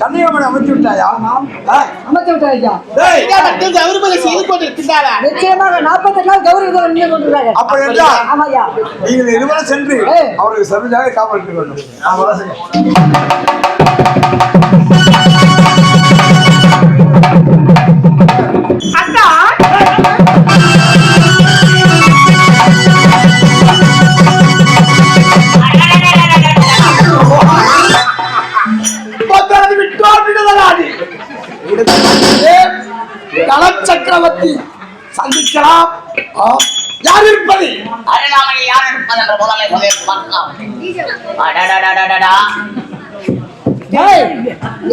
கன்னியாகுமரி அமைச்சு விட்டாயா? ஆ. அமைச்சு விட்டார் ஐயா டேய், மட்டும் கௌரவங்களை செய்து கொண்டிருக்கின்றாரா நிச்சயமாக நாற்பத்தி நாள் விருது நின்று கொண்டிருக்காங்க அப்படி என்றால் ஆமாய்யா. நீங்கள் இருவரும் சென்று. அவருக்கு சரியாக காப்பாற்ற வேண்டும் அருளாமணி என்ற முதலை சொல்லி பார்க்கலாம் ஏய்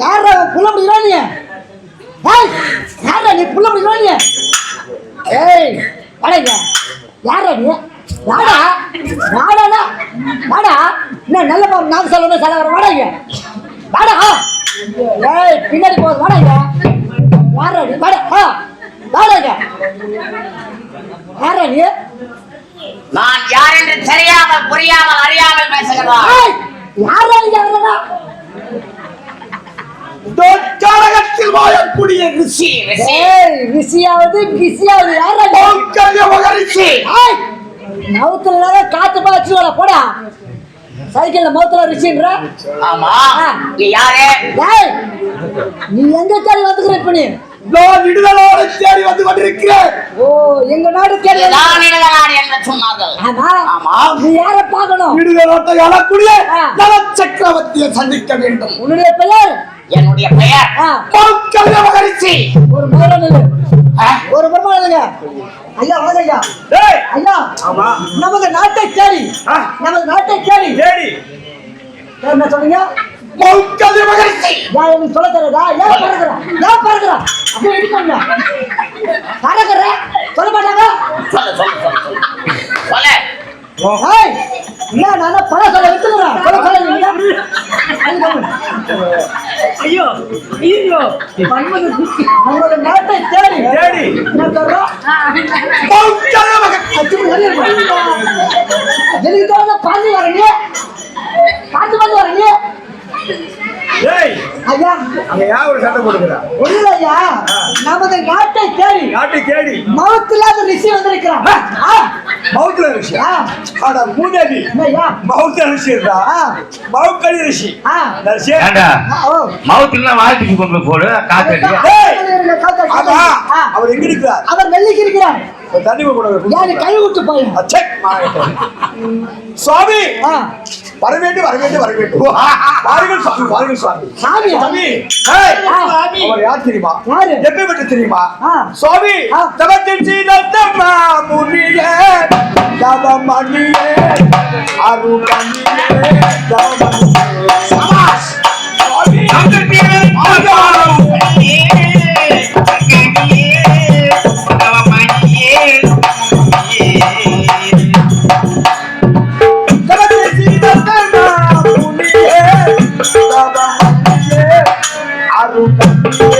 யாரா புள்ள முடியல நீ ஏய் யாரா நீ புள்ள முடியல நீ ஏய் வாடா யாரா நீ வாடா வாடா வாடா என்ன நல்ல பாரு நான் சொல்லணும் சொல்ல வர வாடா வாடா ஏய் பின்னாடி போகுது வாடா வாடா வாடா யாரா நீ நான் யார் என்று தெரியாமல் புரியாமல் அறியாமல் பேசுகிறான் ஏய் யாரா தோற்காரகத்தில் வாழக்கூடிய ரிஷி. ரிஷி. ரிஷியாவது கிசியாவது யாரா நீ தோற்கல்ய மகரிஷி. ஏய் மவுத்துல நேரம் காத்து பாய்ச்சி போடா. சைக்கிள்ல மவுத்துல ரிஷின்ற? ஆமா. யாரு? நீ எங்க தேடி வந்துக்கிற இப்ப நீ? நான் விடுதலோடு தேடி வந்து கொண்டிருக்கிறேன். ஓ எங்க நாடு தேடி என்று சொன்னார்கள். ஆமா. நீ யார பார்க்கணும்? விடுதலோட்டை ஆளக்கூடிய ஆ. நல சக்கரவர்த்தியை சந்திக்க வேண்டும். உன்னுடைய பெயர்? என்னுடைய பெயர்? தோற்கல்ய மகரிஷி ஒரு ஆ. ஒரு இல்லைங்க. ஐயா வாங்க ஐயா. டேய், ஐயா ஆமா. நமது நாட்டை தேடி. நமது நாட்டை தேடி. தேடி. என்ன சொன்னீங்க? தோற்கல்ய மகரிஷி. ஏன் எனக்கு சொல்ல தெரியாதா ஏன் பறக்குற? ஏன் பறக்குற? அப்படியே இடிக்கோங்க பறக்குற. சொல்ல மாட்டாங்க. சொல்லு சொல்லு சொல்லு சொல்லு. ஏய் என்ன நான் பல சொல்ல விட்டுக்கிறேன் சொல்ல சொல்ல ஐயோ ஐயோ. பன்மது நம்மளோட நாட்டை தேடி. தேடி. சொல்றோம் மகரிஷி. எனக்கு வரீங்க ஐயா. யார் ஒரு சட்டை போட்டுக்கிறா? ஒண்ணுல ஐயா நமது நாட்டை தேடி நாட்டை தேடி. மவுத்தில்லாத ரிஷி வந்திருக்கிறான். ஆ, மௌத்துல ரிஷி. ஆ, ஆனா மூதேவி? மௌத்த ரிஷி இருந்தா? ஆ, மௌக்கடி ரிஷி. ரிஷி. மவுத்துல வாழ்த்துக்கு கொண்டு போடு. ஆ, அவர் எங்க இருக்கிறார்? அவர் நெல்லிக்கு இருக்கிறார். தண்ணி கூட யாரு கை விட்டு போய் அச்சே சுவாமி வர வேண்டும் வர வேண்டும் வர வேண்டும் வாருங்கள் சுவாமி வாருங்கள் சுவாமி சாமி! ஆ. அவர் யார் தெரியுமா? எப்ப விட்டு தெரியுமா. சுவாமி. தவத்தின் சீதத்தம்மா முனியே தவமணியே அருகணியே தவமணியே lado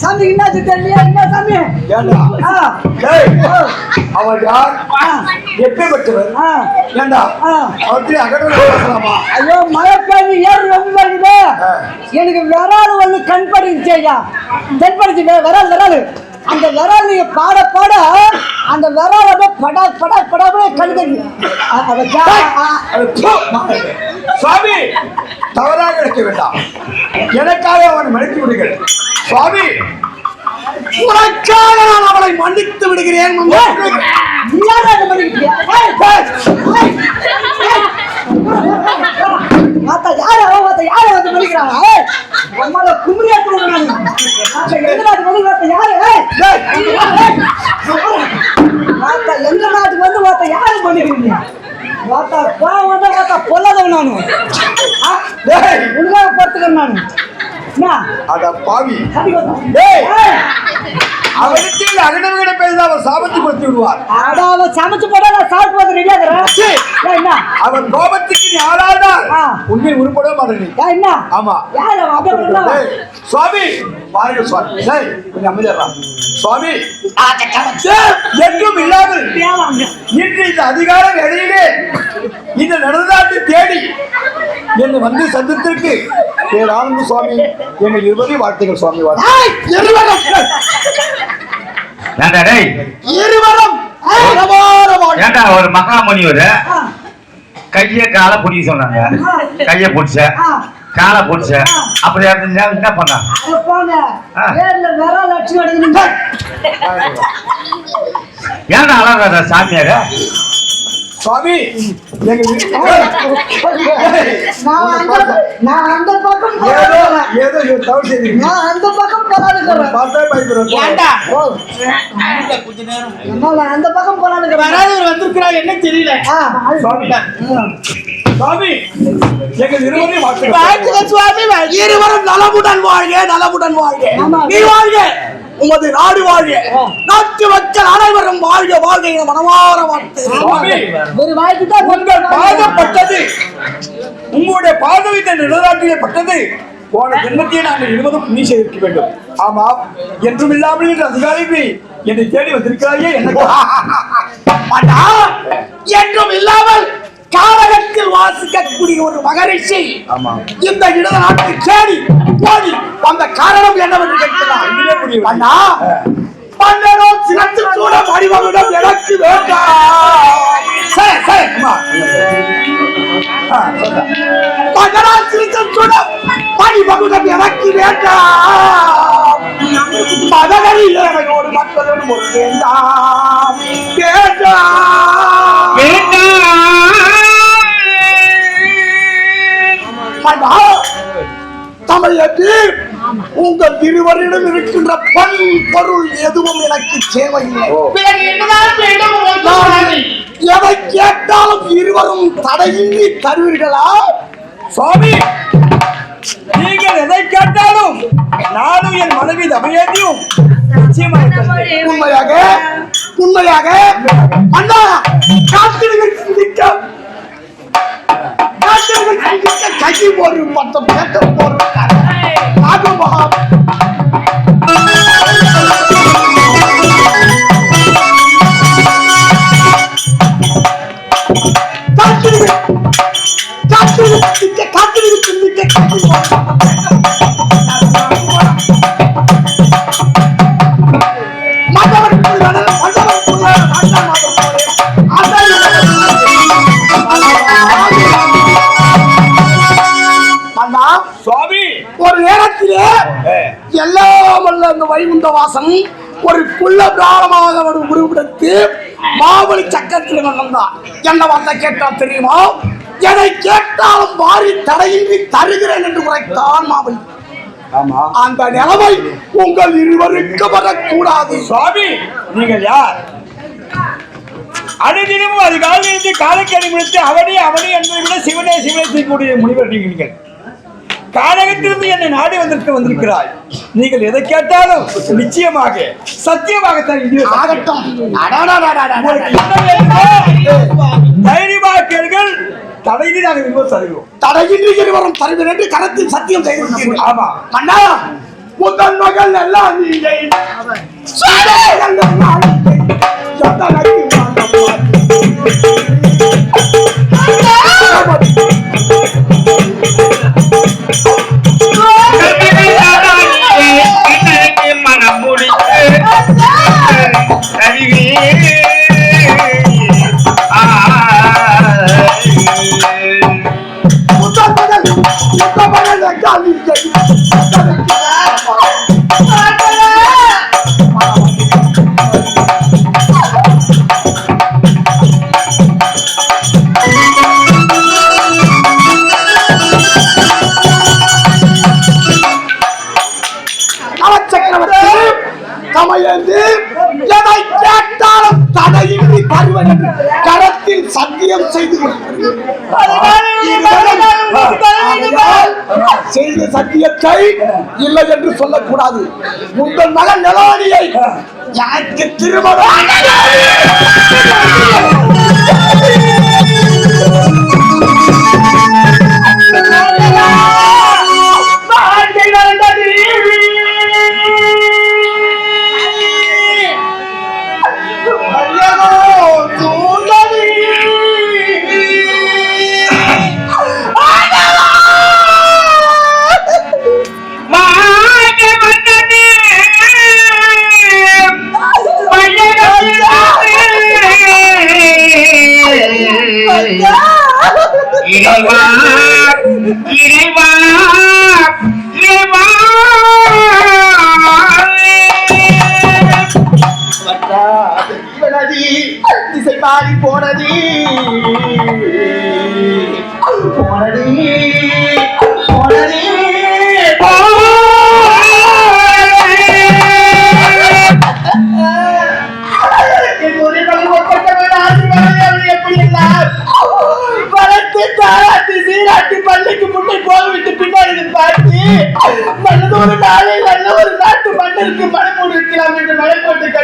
சாமி என்னாச்சு? தெரியலையே. என்ன சாமி? அவர் யார்? எப்பேற்பட்டவர். ஏண்டா? அகடல பேசலாமா ஐயோ மழை பெய்ஞ்சு ஏறு ரொம்ப. எனக்கு விரால் ஒண்ணு கண் படிச்சு ஐயா தென்படுச்சு விரால் விரால். அந்த விரால் நீங்க பாட பாட அந்த விரால் அப்படியே படா படா படா கண் தண்ணி அது போ, மாட்டேன். சுவாமி தவறாக எடுக்க வேண்டாம் எனக்காக அவன் மன்னித்து விடுங்கள் சுவாமி உனக்காக நான் அவளை மன்னித்து விடுகிறேன் யாரு அவன் யாரு வந்து மதிக்கிறாங்க நம்மள குமரியா கொடுக்குறாங்க எங்க நாட்டு வந்து மாத்தா யாரு? மாத்தா எங்க நாட்டுக்கு வந்து மாத்தா யாரு பண்ணிக்கிறீங்க? மாத்தா பாவம் வந்து மாத்தா பொல்லாதவன் நானு. உண்மையாக பொறுத்துக்கிறேன் நானு. அட பாவி. அவரிடத்தில் அகடவிட பேசி அவர் சாபத்தை கொடுத்து விடுவார் அவன் சமைச்சு நான் சாப்பிட்டு வந்து ரெடியா இருக்கிறேன். ஏய், என்ன? அவன் கோபத்துக்கு நீ ஆளாதால் ஆ. உண்மை உருப்பட மாட்டேன் ஏய், என்ன? ஆமா. யாரு அவன்? சுவாமி! பாருங்க சுவாமி. டேய், கொஞ்சம் அமைதியா சுவாமி! என்றும் இல்லாமல் இன்று இந்த அதிகார வேளையிலே இந்த நடந்தாட்டு தேடி என்னை வந்து சந்தித்திருக்கு. பேர் ஆனந்த சுவாமி எங்கள் இருபதி வாழ்த்துகள் சுவாமி வாழ்த்து ஏண்டா டேய்? இருவரும். ஏண்டா ஒரு மகாமுனிவர் ஆ, கைய காலை பிடிக்க சொன்னாங்க. கைய பிடிச்ச. காலை பிடிச்ச. அப்படி இருந்தா என்ன பண்ணா? அட போங்க. ஆ. வேர்ல விரல் அடிச்சு அடிக்கணுங்க. ஏன்டா அழகாத சாமியார? சுவாமி! நான் அந்த நான் அந்த பக்கம் ஏதோ தவறு செய்திருக்கீங்க நான் அந்த பக்கம் போறான்னு பார்த்தா பயப்படுறேன் ஏன்டா என்னால அந்த பக்கம் போறான்னு வராதவர் வந்திருக்கிறா என்ன தெரியல. சுவாமி. சுவாமி. இருவரும் நலமுடன் வாழ்க நலமுடன் வாழ்க. ஆமா. நீ வாழ்க. உமது நாடு வாழ்க. நாட்டு மக்கள் அனைவரும் வாழ்க வாழ்க என மனமாற வாழ்த்து. உங்கள் பாதம் பட்டது உங்களுடைய பாதம் இந்த நிலநாட்டிலே பட்டது. போன ஜென்மத்தையே நாங்கள் இருவதும் நீ செய்திருக்க வேண்டும். ஆமாம். என்றும் இல்லாமல் என்ற அதிகாரி என்னை தேடி வந்திருக்கிறாயே என்ன அண்ணா, என்றும் இல்லாமல் காரகத்தில் வாசிக்கக்கூடிய ஒரு மகரிஷி இந்த இடத நாட்டு தேடி ஓடி அந்த காரணம் என்னவென்று கேட்கிறார். அண்ணா பன்னரோ சினத்து கூட வடிவமிடம் எனக்கு வேண்டாம். சரி சரி. பன்னரோ சினத்து கூட வடிவமிடம் எனக்கு வேண்டாம். மதகரி ஏழையோடு மக்களோடு ஒரு வேண்டாம். வேண்டாம். அண்ணா, தமிழகத்தில் உங்கள் இருவரிடம் இருக்கின்ற பண் பொருள் எதுவும் எனக்கு தேவையில்லை. எதை கேட்டாலும் இருவரும் தடையின்றி தருவீர்களா? சுவாமி நீங்கள் எதை கேட்டாலும் நானும் என் மனைவி தருவேன். உண்மையாக உண்மையாக. அண்ணா காத்திருங்கள் சிந்திக்க காத்திருங்கள் சிந்திக்க கை ஒரு பட்டம் கேட்ட போர் ஆகுமா காத்திருங்கள் காத்திருங்கள் சிந்திக்க காத்திருங்கள் சுவாமி! ஒரு நேரத்திலே எல்லாம் வல்ல அந்த வாசன் ஒரு குள்ள பிராணமாக ஒரு உருவெடுத்து மாவழி சக்கரத்தில் வந்தான் என்ன வார்த்தை கேட்டால் தெரியுமா? எதை கேட்டாலும் வாரி தடையின்றி தருகிறேன் என்று உரைத்தான் மாவழி. அந்த நிலைமை உங்கள் இருவருக்கு வரக்கூடாது. சுவாமி நீங்கள் யார்? அனுதினமும் அதிகாலையிலிருந்து காலைக்கு அடிமுடித்து அவனே அவனே என்பதை விட சிவனே சிவனை செய்யக்கூடிய முனிவர் நீங்கள். கானகத்திலிருந்து என்னை நாடி வந்திருக்க வந்திருக்கிறாய். நீங்கள் எதை கேட்டாலும் நிச்சயமாக சத்தியமாக தருகிறேன் ஆகட்டும். தைரியமாக கேளுங்கள். தலையிட்டு நாங்கள் விமர்சனம் தருகிறோம் தடையின்றி இருவரும் தருவேன் என்று கரத்தில் சத்தியம் செய்திருக்கிறீர்கள். ஆமா. அண்ணா முதன் மகள் எல்லாம் நீங்க கருவி முதன் மகள் சத்தியத்தை இல்லை என்று சொல்லக்கூடாது. உங்கள் மகன் நிலவணியை எனக்கு திருமணம்.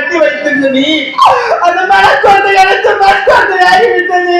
கட்டி வைத்திருந்த நீ. அந்த மனக்குழந்தை எனக்கு மனக்குழந்தை ஆகிவிட்டது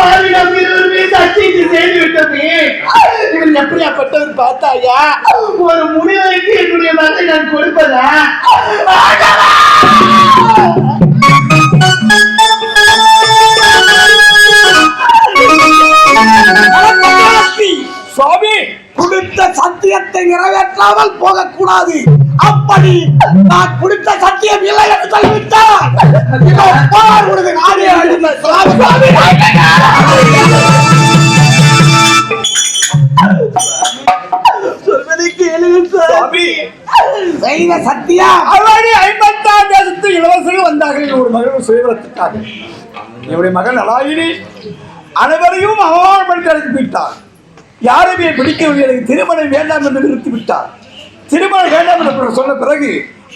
பாவிடம் இருவருமே சத்தியத்தை செய்து இவன் எப்படியாப்பட்டவர் பார்த்தாயா? ஒரு முடிவைக்கு என்னுடைய மகனை நான் கொடுப்பதா? சுவாமி கொடுத்த சத்தியத்தை நிறைவேற்றாமல் போகக்கூடாது. அப்படி நான் கொடுத்த சத்தியம் இல்லை என்று சொல்லிவிட்டால் இதோ பார் உனது நாடே அழிந்த சுவாமி, சுவாமி, சொல்வதை கேளுங்கள் சார். சுவாமி. செய்த சத்தியம். அவளை ஐம்பத்தாம் தேசத்து இளவரசர்கள் வந்தார்கள் ஒரு மகள் சுயவரத்துக்காக. என்னுடைய மகன் அலாயினி அனைவரையும் அவமானப்படுத்தி அழைத்து விட்டார் யாருமே பிடிக்கவில்லை. எனக்கு திருமணம் வேண்டாம் என்று நிறுத்தி விட்டார் திருமணம் வேண்டாம் என்று சொன்ன பிறகு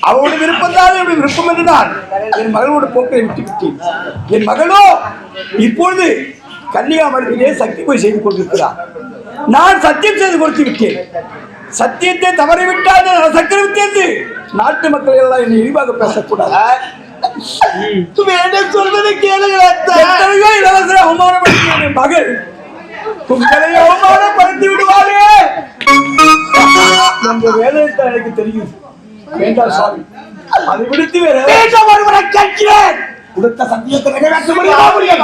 அவருடைய விருப்பம் தான் என்னுடைய விருப்பம் என்று நான் என் மகளோட போக்கை விட்டு விட்டேன் என் மகளோ இப்பொழுது கன்னியாகுமரியிலே சக்தி போய் செய்து கொண்டிருக்கிறார். நான் சத்தியம் செய்து கொடுத்து விட்டேன் சத்தியத்தை தவறிவிட்டால் நான் சக்கரவர்த்தி என்று நாட்டு மக்கள் எல்லாம் என்னை இழிவாக பேசக்கூடாது. வேண்டும் சொல்வதை. எத்தனையோ இளவரசரை அவமானப்படுத்திய மகள் உங்களை அவமானப்படுத்தி விடுவாரே. என்ற வேலையை எனக்கு தெரியும். வேண்டாம் சாமி அதை விடுத்து வேற மீண்டும் கொடுத்த சத்தியத்தை நிறைவேற்ற முடியாத முடியாத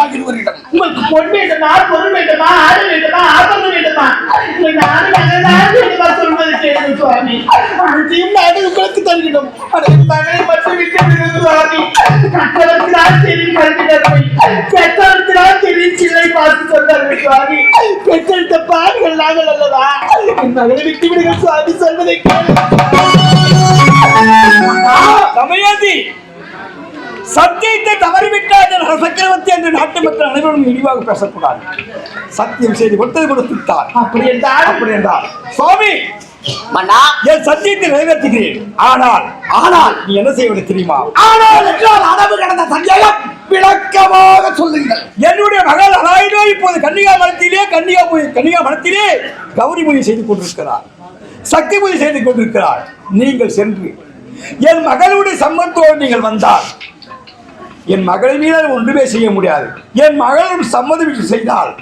உங்களுக்கு பொன் வேண்டுமா? பொருள் வேண்டுமா? ஆடு வேண்டுமா? ஆபரணம் வேண்டுமா? அனைத்தையும் நாடு உங்களுக்கு தருகிறோம் அதை மகனை மட்டும் விட்டு சுவாமி. கற்றவருக்கு தான் தெரியும் கல்வி தான் தெரியும் சில்லை பார்த்து சொன்னார்கள் சுவாமி. பெற்றெடுத்த பாடுகள் நாங்கள் அல்லவா? என் மகனை விட்டு விடுங்கள் சுவாமி சொல்வதை கேளு தமயந்தி சத்தியத்தை தவறிவிட்டால் சக்கரவர்த்தி என்று நாட்டு மக்கள் அனைவரும் இழிவாக பேசக்கூடாது. சத்தியம் செய்து கொடுத்தது கொடுத்துட்டார் அப்படி என்றால் அப்படி என்றால் சுவாமி என் சத்தியத்தை நிறைவேற்றுகிறேன். ஆனால் ஆனால் நீ என்ன செய்வது தெரியுமா? ஆனால் என்றால் அளவு கடந்த சந்தேகம் விளக்கமாக சொல்லுங்கள். என்னுடைய மகள் அலாயினோ இப்போது கன்னிகா மரத்திலே கன்னிகா கன்னிகா மரத்திலே கௌரி பூஜை செய்து கொண்டிருக்கிறார். சக்தி பூஜை செய்து கொண்டிருக்கிறார். நீங்கள் சென்று என் மகளுடைய சம்மத்தோடு நீங்கள் வந்தால் என் மகளை மீது ஒன்றுமே செய்ய முடியாது. என் மகளும் சம்மதம் செய்தால்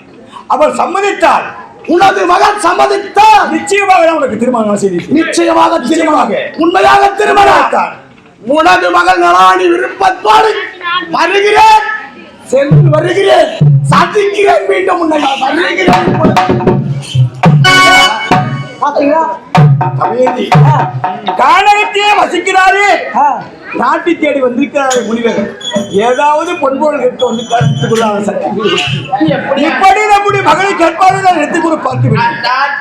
அவள் சம்மதித்தால் உனது மகன் சம்மதித்தார். நிச்சயமாக நான் உனக்கு திருமணம் செய்து நிச்சயமாக திருமணம். நிச்சயமாக. உண்மையாக திருமணம். தான். உனது மகள் நலானி விருப்பத்தோடு வருகிறேன். சென்று வருகிறேன். சந்திக்கிறேன். மீண்டும் உன்னை வருகிறேன். கானகத்தையே வசிக்கிறாரே நாட்டை தேடி வந்திருக்கிறார்கள் முனிவர் ஏதாவது பொன்பொருள் கேட்டு வந்திருக்கார் எடுத்துக்கொள்ளாத சக்தி இப்படி நம்முடைய மகளை கேட்பாரு நான் எடுத்துக் கூட பார்க்க வேண்டும் நான்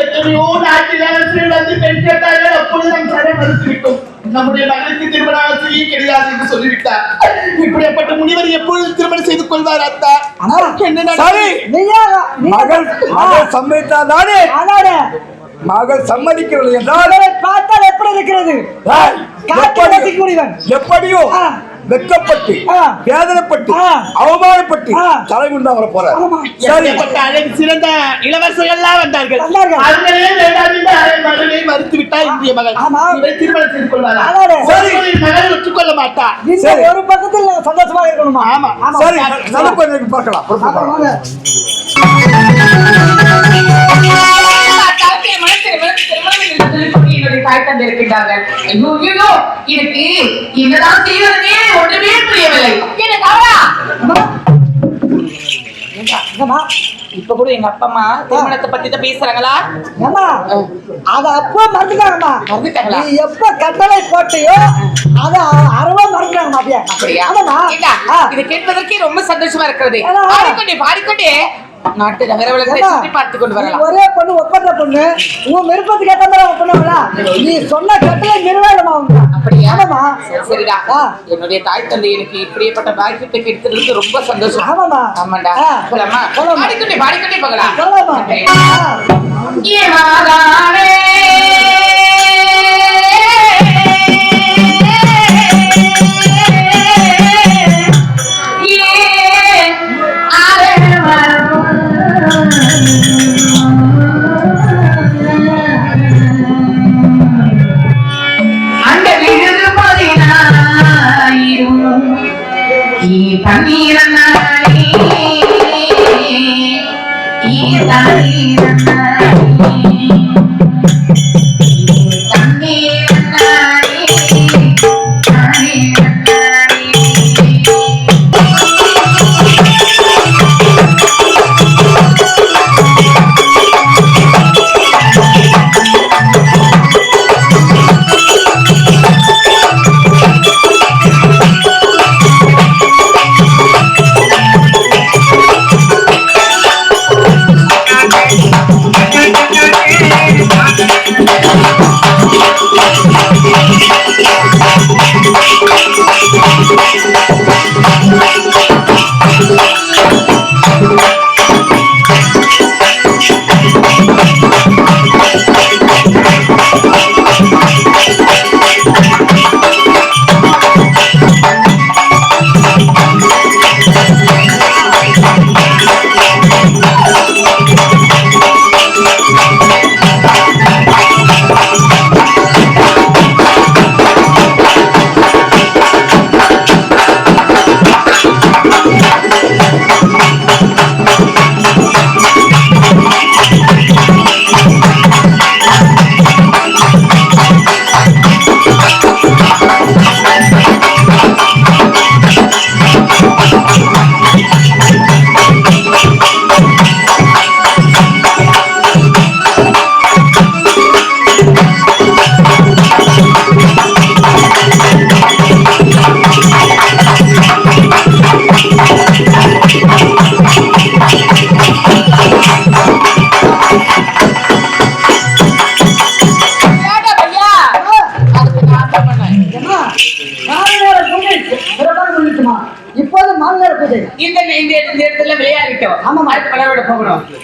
எத்தனையோ நாட்டில் அரசியல் வந்து பெண் கேட்டார்கள் அப்பொழுது நம் சடை மறுத்துவிட்டோம். நம்முடைய மகளுக்கு திருமண ஆசையே கிடையாது என்று சொல்லிவிட்டார். இப்படிப்பட்ட முனிவர் எப்பொழுது திருமணம் செய்து கொள்வார் அத்தா? சரி. மகள் மகள் சம்மதித்தால் தானே? மகள் சம்மதிக்கவில்லை என்றால் பார்த்தால் எப்படி இருக்கிறது எப்படியோ- ஆ. வேதனைப்பட்டு. அவமானப்பட்டு ஆ. தலைமுண்டா வர போற ஆமா. சரி எப்படிப்பட்ட அழகு சிறந்த இளவரசர்கள்லாம் வந்தார்கள் வந்தார்கள். அவர்களே வேண்டாம் என்று அரை மகளை மறுத்து விட்டார் இந்திய மகள் திருமணம் செய்து கொள்வாரா மகள் ஒத்துக்கொள்ள மாட்டா இந்த சரி. ஒரு பக்கத்தில் நாங்க சந்தோஷமா இருக்கணுமா ஆமா. சரி பார்க்கலாம் தாய் தந்தை இருக்கின்றார்கள் ஐயோ எனக்கு என்னதான் செய்வதே ஒன்றுமே புரியவில்லை எனக்கு அவரா? இப்ப கூட எங்க அப்பா அம்மா திருமணத்தை பத்தி தான் பேசுறாங்களா ஏம்மா, அத அப்போ மறந்துட்டாங்கம்மா மறந்துட்டாங்களா? நீ எப்ப கட்டளை போட்டியோ அத அறவா மறந்துட்டாங்கம்மா அப்படியே அப்படியா ஆமாம்மா. ஏண்டா, ஆ. இதை கேட்பதற்கே ரொம்ப சந்தோஷமா இருக்கிறது? பாடிக்கொண்டே பாடிக்கொண்டே நாட்டு நகர உலகத்தை ஏம்மா, சுற்றி பார்த்து கொண்டு வரலாம். ஒரே பொண்ணு ஒப்பந்த பொண்ணு. உன் விருப்பத்துக்கு ஏத்த மாதிரி அவன் பண்ணுவா நீ சொன்ன கட்டளை நிறைவேறமா அவங்க அப்படியா? ஆமாம்மா. சரி, சரிடா. என்னுடைய தாய் தந்தை எனக்கு இப்படியேப்பட்ட பாக்கியத்தை கிடைத்ததுக்கு ரொம்ப சந்தோஷம். ஆமாம்மா. ஆமாண்டா. ஆ. போலாமா? போலாமா. பாடிக்கொண்டே பாடிக்கொண்டே போகலாம். இமாதானே ஏ அரவணம் தானே நன்னானே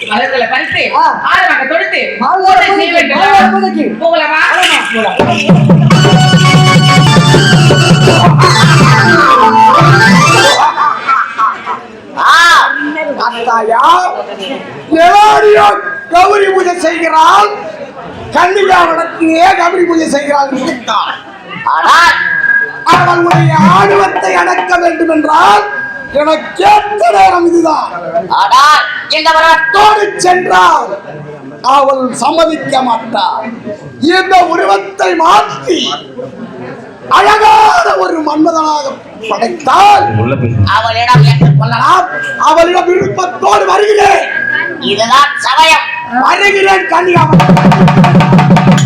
மலர்களை பறித்து ஆ. ஆரமாக தொடுத்து. போகலாமா கௌரி பூஜை செய்கிறாள் கன்னிகா வடத்திலே கௌரி பூஜை செய்கிறாள் ஆனால் அவளுடைய ஆணவத்தை அடக்க வேண்டும் என்றால் கேட்ட நேரம் இதுதான்? ஆனால் இந்த வரத்தோடு சென்றால் அவள் சம்மதிக்க மாட்டாள். இந்த உருவத்தை மாற்றி அழகான ஒரு மன்மதனாக படைத்தால் அவளிடம் ஏற்றுக் கொள்ளலாம். அவளிடம் விருப்பத்தோடு வருகிறேன். இதுதான் சமயம். வருகிறேன் கன்னியாகுமரி